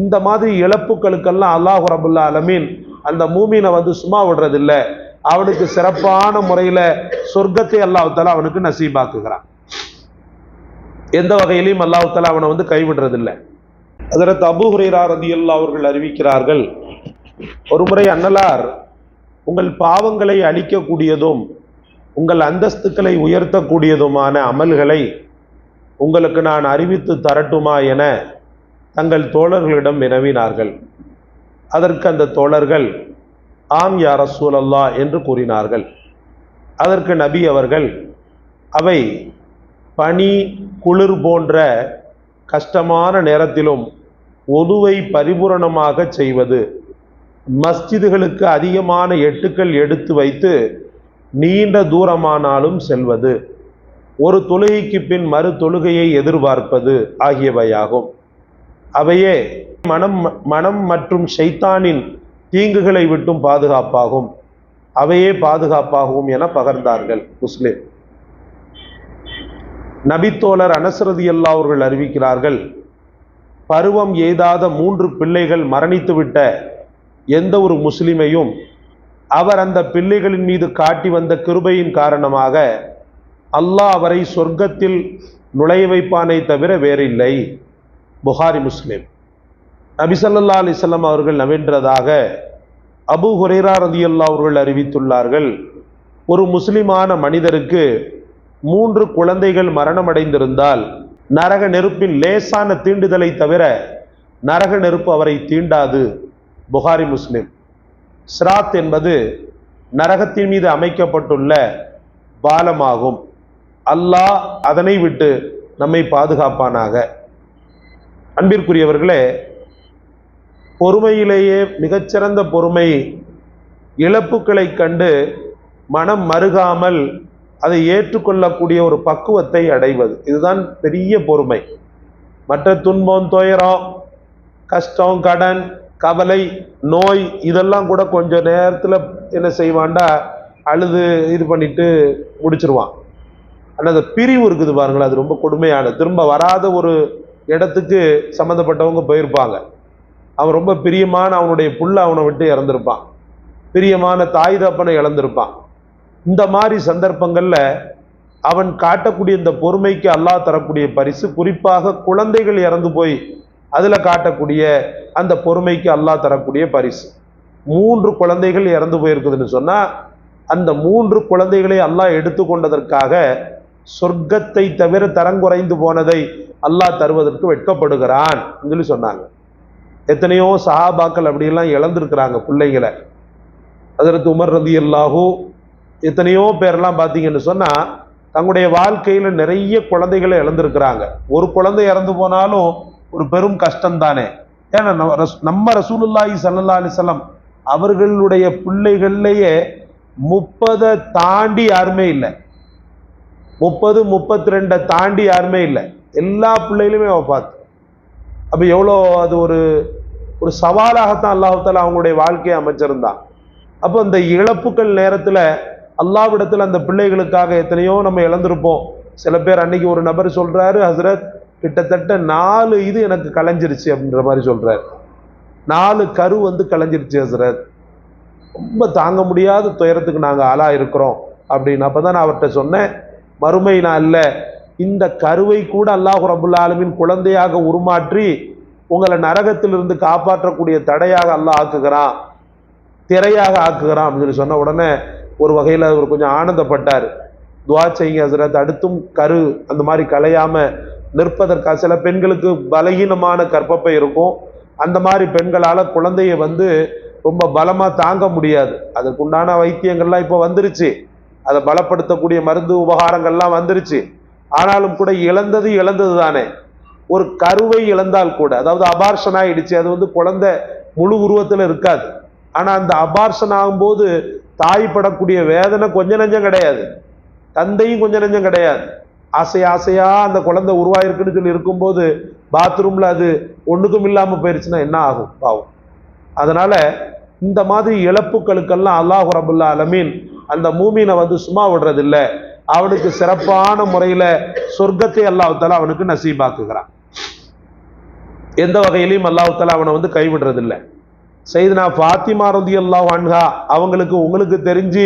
இந்த மாதிரி இழப்புகளுக்கெல்லாம் அல்லாஹ் ரபுல்லா அலமீன் அந்த மூமீனை வந்து சும்மா விடுறதில்ல. அவனுக்கு சிறப்பான முறையில் சொர்க்கத்தை அல்லாஹால அவனுக்கு நசீபாக்குகிறான். எந்த வகையிலையும் அல்லாஹால அவனை வந்து கைவிடுறதில்லை. அதற்கு அபு ரதி அல்லா அவர்கள் அறிவிக்கிறார்கள் ஒருமுறை அன்னலார் உங்கள் பாவங்களை அழிக்கக்கூடியதும் உங்கள் அந்தஸ்துக்களை உயர்த்தக்கூடியதுமான அமல்களை உங்களுக்கு நான் அறிவித்து தரட்டுமா என தங்கள் தோழர்களிடம் வினவினார்கள். அதற்கு அந்த தோழர்கள் ஆம் யா ரசூலல்லா என்று கூறினார்கள். அதற்கு நபி அவர்கள் அவை பனி குளிர் போன்ற கஷ்டமான நேரத்திலும் ஒதுவை பரிபூரணமாக செய்வது மஸ்ஜிதுகளுக்கு அதிகமான எட்டுக்கள் எடுத்து வைத்து நீண்ட தூரமானாலும் செல்வது ஒரு தொழுகைக்கு பின் மறு தொழுகையை எதிர்பார்ப்பது ஆகியவையாகும். அவையே மனம் மனம் மற்றும் ஷைத்தானின் தீங்குகளை விட்டும் பாதுகாப்பாகும். அவையே பாதுகாப்பாகும் என பகர்ந்தார்கள் முஸ்லிம். நபித்தோழர் அனசரதி அல்லா அவர்கள் அறிவிக்கிறார்கள் பருவம் எய்தாத மூன்று பிள்ளைகள் மரணித்துவிட்ட எந்த ஒரு முஸ்லிமையும் அவர் அந்த பிள்ளைகளின் மீது காட்டி வந்த கிருபையின் காரணமாக அல்லாஹ் அவரை சொர்க்கத்தில் நுழைய வைப்பானை தவிர வேறில்லை. புகாரி முஸ்லிம். நபிசல்லா அலிசல்லாம் அவர்கள் நவென்றதாக அபு ஹுரேரா ரதியல்லா அவர்கள் அறிவித்துள்ளார்கள். ஒரு முஸ்லிமான மனிதருக்கு மூன்று குழந்தைகள் மரணமடைந்திருந்தால் நரக நெருப்பின் லேசான தீண்டுதலை தவிர நரக நெருப்பு அவரை தீண்டாது. புகாரி முஸ்லிம். சிராத் என்பது நரகத்தின் மீது அமைக்கப்பட்டுள்ள பாலமாகும். அல்லாஹ் அதனை விட்டு நம்மை பாதுகாப்பானாக. அன்பிற்குரியவர்களே பொறுமையிலேயே மிகச்சிறந்த பொறுமை இழப்புகளை கண்டு மனம் மருகாமல் அதை ஏற்றுக்கொள்ளக்கூடிய ஒரு பக்குவத்தை அடைவது. இதுதான் பெரிய பொறுமை. மற்ற துன்பம் துயரம் கஷ்டம் கடன் கவலை நோய் இதெல்லாம் கூட கொஞ்சம் நேரத்தில் என்ன செய்வான்டா அழுது இது பண்ணிட்டு முடிச்சிருவான். ஆனால் அந்த பிரிவு இருக்குது பாருங்களேன் அது ரொம்ப கொடுமையான திரும்ப வராத ஒரு இடத்துக்கு சம்மந்தப்பட்டவங்க போயிருப்பாங்க. அவன் ரொம்ப பிரியமான அவனுடைய புள்ள அவனை விட்டு இறந்துருப்பான். பிரியமான தாய் தப்பனை இழந்திருப்பான். இந்த மாதிரி சந்தர்ப்பங்களில் அவன் காட்டக்கூடிய இந்த பொறுமைக்கு அல்லாஹ் தரக்கூடிய பரிசு குறிப்பாக குழந்தைகள் இறந்து போய் அதில் காட்டக்கூடிய அந்த பொறுமைக்கு அல்லாஹ் தரக்கூடிய பரிசு. மூன்று குழந்தைகள் இறந்து போயிருக்குதுன்னு சொன்னால் அந்த மூன்று குழந்தைகளை அல்லாஹ் எடுத்துக்கொண்டதற்காக சொர்க்கத்தை தவிர தரங்குறைந்து போனதை அல்லாஹ் தருவதற்கு வெட்கப்படுகிறான் சொல்லி சொன்னாங்க. எத்தனையோ சஹாபாக்கள் அப்படியெல்லாம் இழந்திருக்கிறாங்க பிள்ளைங்களை. அதற்கு உமர் ரதி அல்லாஹூ எத்தனையோ பேர்லாம் பார்த்தீங்கன்னு சொன்னால் தங்களுடைய வாழ்க்கையில் நிறைய குழந்தைகளை இழந்திருக்கிறாங்க. ஒரு குழந்தை இறந்து போனாலும் ஒரு பெரும் கஷ்டம் தானே ஏன்னா நம்ம ரஸ்- நம்ம ரசூலுல்லாஹி சல்லா அலிசல்லாம் அவர்களுடைய பிள்ளைகள்லேயே முப்பதை தாண்டி யாருமே இல்லை. முப்பது முப்பத்தி ரெண்டை தாண்டி யாருமே இல்லை. எல்லா பிள்ளைகளுமே அவள் பார்த்து. அப்போ எவ்வளோ அது ஒரு ஒரு சவாலாகத்தான் அல்லாஹால அவங்களுடைய வாழ்க்கையை அமைச்சிருந்தான். அப்போ இந்த இழப்புகள் நேரத்தில் அல்லாவிடத்தில் அந்த பிள்ளைகளுக்காக எத்தனையோ நம்ம இழந்திருப்போம். சில பேர் அன்னைக்கு ஒரு நபர் சொல்கிறாரு ஹசரத் கிட்டத்தட்ட நாலு இது எனக்கு கலைஞ்சிருச்சு அப்படின்ற மாதிரி சொல்கிறார் நாலு கரு வந்து கலைஞ்சிருச்சு ஹசரத் ரொம்ப தாங்க முடியாத துயரத்துக்கு நாங்கள் ஆளாக இருக்கிறோம் அப்படின்னு. அப்போ தான் நான் அவர்கிட்ட சொன்னேன் மறுமை அல்ல இந்த கருவை கூட அல்லாஹ் ரபுல் ஆலமின் குழந்தையாக உருமாற்றி உங்களை நரகத்திலிருந்து காப்பாற்றக்கூடிய தடையாக அல்லாஹ் ஆக்குகிறான். திரையாக ஆக்குகிறான் அப்படின்னு சொல்லி சொன்ன உடனே ஒரு வகையில் அவர் கொஞ்சம் ஆனந்தப்பட்டார். துவா செய்யுங்க ஹசரத் அடுத்தும் கரு அந்த மாதிரி கலையாம நிற்பதற்காக சில பெண்களுக்கு பலகீனமான கற்பப்பை இருக்கும். அந்த மாதிரி பெண்களால் குழந்தைய வந்து ரொம்ப பலமாக தாங்க முடியாது. அதுக்குண்டான வைத்தியங்கள்லாம் இப்போ வந்துருச்சு. அதை பலப்படுத்தக்கூடிய மருந்து உபகாரங்கள்லாம் வந்துருச்சு. ஆனாலும் கூட இழந்தது இழந்தது தானே. ஒரு கருவை இழந்தால் கூட அதாவது அபார்ஷன் ஆயிடுச்சு அது வந்து குழந்தை முழு உருவத்தில் இருக்காது. ஆனால் அந்த அபார்ஷன் ஆகும்போது தாய் படக்கூடிய வேதனை கொஞ்சம் நெஞ்சம் கிடையாது. தந்தையும் கொஞ்சம் நெஞ்சம் கிடையாது. ஆசை ஆசையா அந்த குழந்தை உருவாயிருக்குன்னு சொல்லி இருக்கும்போது பாத்ரூம்ல அது ஒண்ணுக்கும் இல்லாம போயிருச்சுன்னா என்ன ஆகும்? பாவம். அதனால இந்த மாதிரி இழப்புகளுக்கெல்லாம் அல்லாஹு ரபுல்லா அலமீன் அந்த மூமினை வந்து சும்மா விடுறதில்ல. அவனுக்கு சிறப்பான முறையில சொர்க்கத்தை அல்லாஹால அவனுக்கு நசீபாக்குகிறான். எந்த வகையிலையும் அல்லாஹால அவனை வந்து கைவிடுறதில்ல. செய்தனா ஃபாத்திமா ரதி அல்லா அன்ஹா அவங்களுக்கு உங்களுக்கு தெரிஞ்சு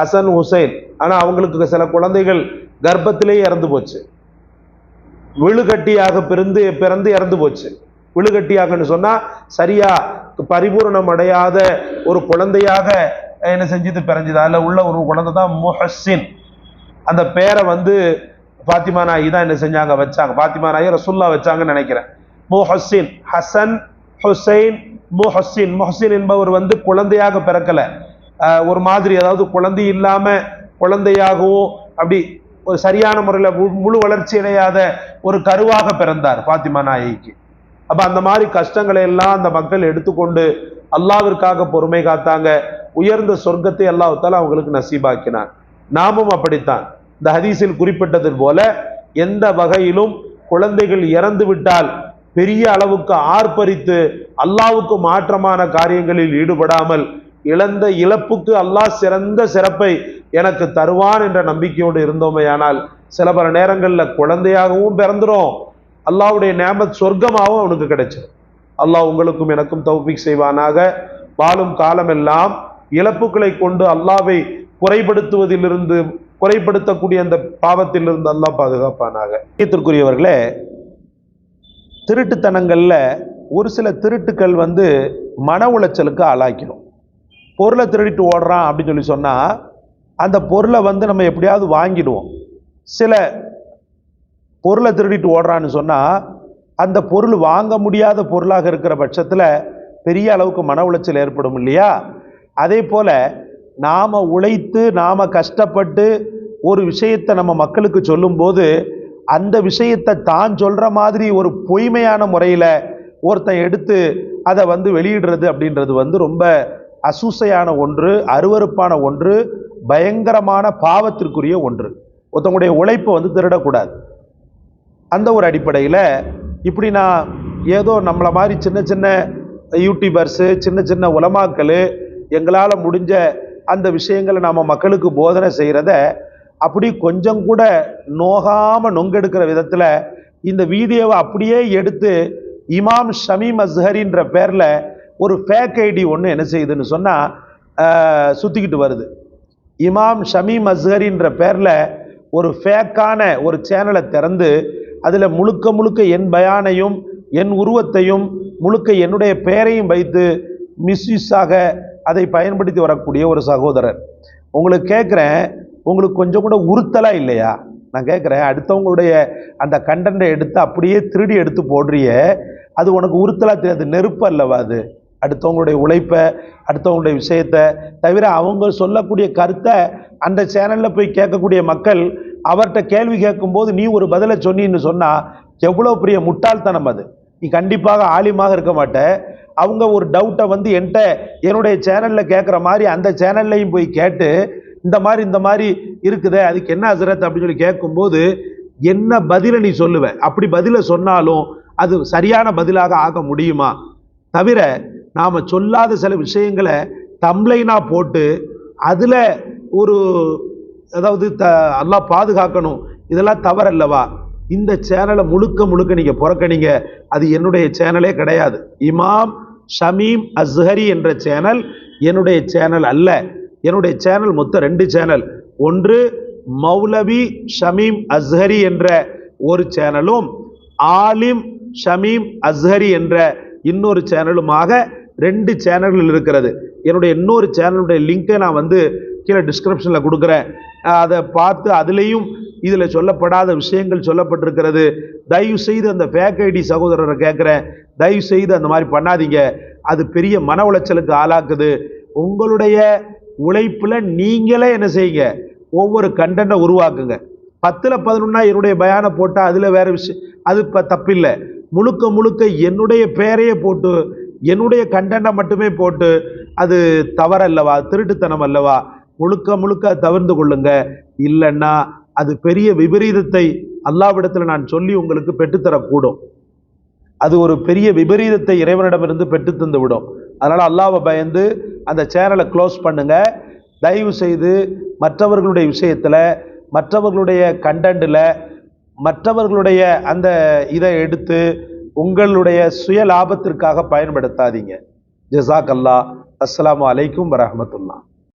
ஹசன் ஹுசைன். ஆனா அவங்களுக்கு சில குழந்தைகள் கர்ப்பத்திலேயே இறந்து போச்சு. விழுகட்டியாக பிறந்து பிறந்து இறந்து போச்சு. விழுகட்டியாகன்னு சொன்னால் சரியா பரிபூரணம் அடையாத ஒரு குழந்தையாக என்ன செஞ்சது? பிறஞ்சுது. அதில் உள்ள ஒரு குழந்தை தான் முஹஸின் அந்த பேரை வந்து பாத்திமா நாயி தான் என்ன செஞ்சாங்க? வச்சாங்க. பாத்திமா நாயி ரசுல்லா வச்சாங்கன்னு நினைக்கிறேன். முஹஸ்ஸின். ஹசன் ஹுசைன் முஹஸ்ஸின். முஹஸ்ஸின் என்பவர் வந்து குழந்தையாக பிறக்கல. ஒரு மாதிரி அதாவது குழந்தை இல்லாம குழந்தையாகவும் அப்படி ஒரு சரியான முறையில் முழு வளர்ச்சி அடையாத ஒரு கருவாக பிறந்தார் பாத்திமா நாயிக்கு அப்ப அந்த மாதிரி கஷ்டங்களை எல்லாம் அந்த மக்கள் எடுத்துக்கொண்டு அல்லாவிற்காக பொறுமை காத்தாங்க. உயர்ந்த சொர்க்கத்தை அல்லாஹால அவங்களுக்கு நசீபாக்கினான். நாமும் அப்படித்தான். இந்த ஹதீஸில் குறிப்பிட்டது போல எந்த வகையிலும் குழந்தைகள் இறந்து விட்டால் பெரிய அளவுக்கு ஆர்ப்பரித்து அல்லாவுக்கு மாற்றமான காரியங்களில் ஈடுபடாமல் இழந்த இழப்புக்கு அல்லாஹ் சிறந்த சிறப்பை எனக்கு தருவான் என்ற நம்பிக்கையோடு இருந்தோமையானால் சில பல நேரங்களில் குழந்தையாகவும் பிறந்துடும் அல்லாஹ்வுடைய நேமத் சொர்க்கமாகவும் அவனுக்கு கிடைச்சிடும் அல்லாஹ் உங்களுக்கும் எனக்கும் தௌபிக் செய்வானாக. வாழும் காலமெல்லாம் இழப்புகளை கொண்டு அல்லாவை குறைபடுத்துவதிலிருந்து குறைபடுத்தக்கூடிய அந்த பாவத்திலிருந்து அல்லாஹ் பாதுகாப்பானாக. ஈத்திற்குரியவர்களே திருட்டுத்தனங்களில் ஒரு சில திருட்டுக்கள் வந்து மன உளைச்சலுக்கு ஆளாக்கிடும். பொருளை திருடிட்டு ஓடுறான் அப்படின்னு சொல்லி சொன்னால் அந்த பொருளை வந்து நம்ம எப்படியாவது வாங்கிடுவோம். சில பொருளை திருடிட்டு ஓடுறான்னு சொன்னால் அந்த பொருள் வாங்க முடியாத பொருளாக இருக்கிற பட்சத்தில் பெரிய அளவுக்கு மன உளைச்சல் ஏற்படும் இல்லையா? அதே போல் நாம் உழைத்து நாம் கஷ்டப்பட்டு ஒரு விஷயத்தை நம்ம மக்களுக்கு சொல்லும்போது அந்த விஷயத்தை தான் சொல்கிற மாதிரி ஒரு பொய்மையான முறையில் ஒருத்தன் எடுத்து அதை வந்து வெளியிடுறது அப்படின்றது வந்து ரொம்ப அசூசையான ஒன்று அருவருப்பான ஒன்று பயங்கரமான பாவத்திற்குரிய ஒன்று. ஒருத்தவங்களுடைய உழைப்பை வந்து திருடக்கூடாது. அந்த ஒரு அடிப்படையில் இப்படி நான் ஏதோ நம்மளை மாதிரி சின்ன சின்ன யூடியூபர்ஸு சின்ன சின்ன உலமாக்கள் எங்களால் முடிஞ்ச அந்த விஷயங்களை நாம் மக்களுக்கு போதனை செய்கிறத அப்படி கொஞ்சம் கூட நோகாமல் நொங்கெடுக்கிற விதத்தில் இந்த வீடியோவை அப்படியே எடுத்து இமாம் ஷமீம் அஸ்ஹரின்ற பேரில் ஒரு ஃபேக் ஐடி ஒன்று என்ன செய்யுதுன்னு சொன்னால் சுற்றிக்கிட்டு வருது. இமாம் ஷமீம் அஸ்ஹரின்ற பேரில் ஒரு ஃபேக்கான ஒரு சேனலை திறந்து அதில் முழுக்க முழுக்க என் பயானையும் என் உருவத்தையும் முழுக்க என்னுடைய பெயரையும் வைத்து மிஸ்யூஸாக அதை பயன்படுத்தி வரக்கூடிய ஒரு சகோதரர். உங்களுக்கு கேட்குறேன் உங்களுக்கு கொஞ்சம் கூட உறுத்தலாக இல்லையா? நான் கேட்குறேன் அடுத்தவங்களுடைய அந்த கண்டென்ட்டை எடுத்து அப்படியே திருடி எடுத்து போடுறிய அது உனக்கு உறுத்தலாக தெரியாது நெருப்பு அல்லவா அது? அடுத்தவங்களுடைய உழைப்பை அடுத்தவங்களுடைய விஷயத்தை தவிர அவங்க சொல்லக்கூடிய கருத்தை அந்த சேனலில் போய் கேட்கக்கூடிய மக்கள் அவர்கிட்ட கேள்வி கேட்கும்போது நீ ஒரு பதிலை சொன்னீன்னு சொன்னால் எவ்வளோ பெரிய முட்டாள்தனம் அது. நீ கண்டிப்பாக ஆலிமாக இருக்க மாட்ட. அவங்க ஒரு டவுட்டை வந்து என்கிட்ட என்னுடைய சேனலில் கேட்குற மாதிரி அந்த சேனல்லையும் போய் கேட்டு இந்த மாதிரி இந்த மாதிரி இருக்குதே அதுக்கு என்ன அசரத் அப்படின்னு சொல்லி கேட்கும்போது என்ன பதிலை நீ சொல்லுவேன் அப்படி பதிலை சொன்னாலும் அது சரியான பதிலாக ஆக முடியுமா? தவிர நாம் சொல்லாத சில விஷயங்களை தம்ளைனாக போட்டு அதில் ஒரு அதாவது த எல்லாம் பாதுகாக்கணும். இதெல்லாம் தவறல்லவா? இந்த சேனலை முழுக்க முழுக்க நீங்கள் புறக்கணிங்க அது என்னுடைய சேனலே கிடையாது. இமாம் ஷமீம் அஸ்ஹரி என்ற சேனல் என்னுடைய சேனல் அல்ல. என்னுடைய சேனல் மொத்தம் ரெண்டு சேனல். ஒன்று மௌலவி ஷமீம் அஸ்ஹரி என்ற ஒரு சேனலும் ஆலிம் ஷமீம் அஸ்ஹரி என்ற இன்னொரு சேனலுமாக ரெண்டு சேனல்கள் இருக்கிறது. என்னுடைய இன்னொரு சேனலுடைய லிங்க்கை நான் வந்து கீழே டிஸ்கிரிப்ஷனில் கொடுக்குறேன். அதை பார்த்து அதுலேயும் இதில் சொல்லப்படாத விஷயங்கள் சொல்லப்பட்டிருக்கிறது. தயவு செய்து அந்த ஃபேக் ஐடி சகோதரரை கேட்குறேன். தயவு செய்து அந்த மாதிரி பண்ணாதீங்க. அது பெரிய மன உளைச்சலுக்கு ஆளாக்குது. உங்களுடைய உழைப்பில் நீங்களே என்ன செய்யுங்க? ஒவ்வொரு கண்டென்ட்டை உருவாக்குங்க. பத்தில் பதினொன்னா என்னுடைய பயானை போட்டால் அதில் வேறு விஷயம் அது இப்போ தப்பில்லை. முழுக்க முழுக்க என்னுடைய பெயரையே போட்டு என்னுடைய கண்டென்ட்டை மட்டுமே போட்டு அது தவறல்லவா? திருட்டுத்தனம் அல்லவா? முழுக்க முழுக்க தவிர்ந்து கொள்ளுங்க. இல்லைன்னா அது பெரிய விபரீதத்தை அல்லாவிடத்தில் நான் சொல்லி உங்களுக்கு பெற்றுத்தரக்கூடும். அது ஒரு பெரிய விபரீதத்தை இறைவனிடமிருந்து பெற்று தந்து விடும் அதனால் அல்லாவை பயந்து அந்த சேனலை க்ளோஸ் பண்ணுங்கள் தயவு செய்து மற்றவர்களுடைய விஷயத்தில் மற்றவர்களுடைய கண்டென்ட்டில் மற்றவர்களுடைய அந்த இதை எடுத்து உங்களுடைய சுய லாபத்திற்காக பயன்படுத்தாதீங்க. ஜசாக் அல்லா அஸ்லாம் அலைக்கும் வரஹ்மத்துல்லாஹ்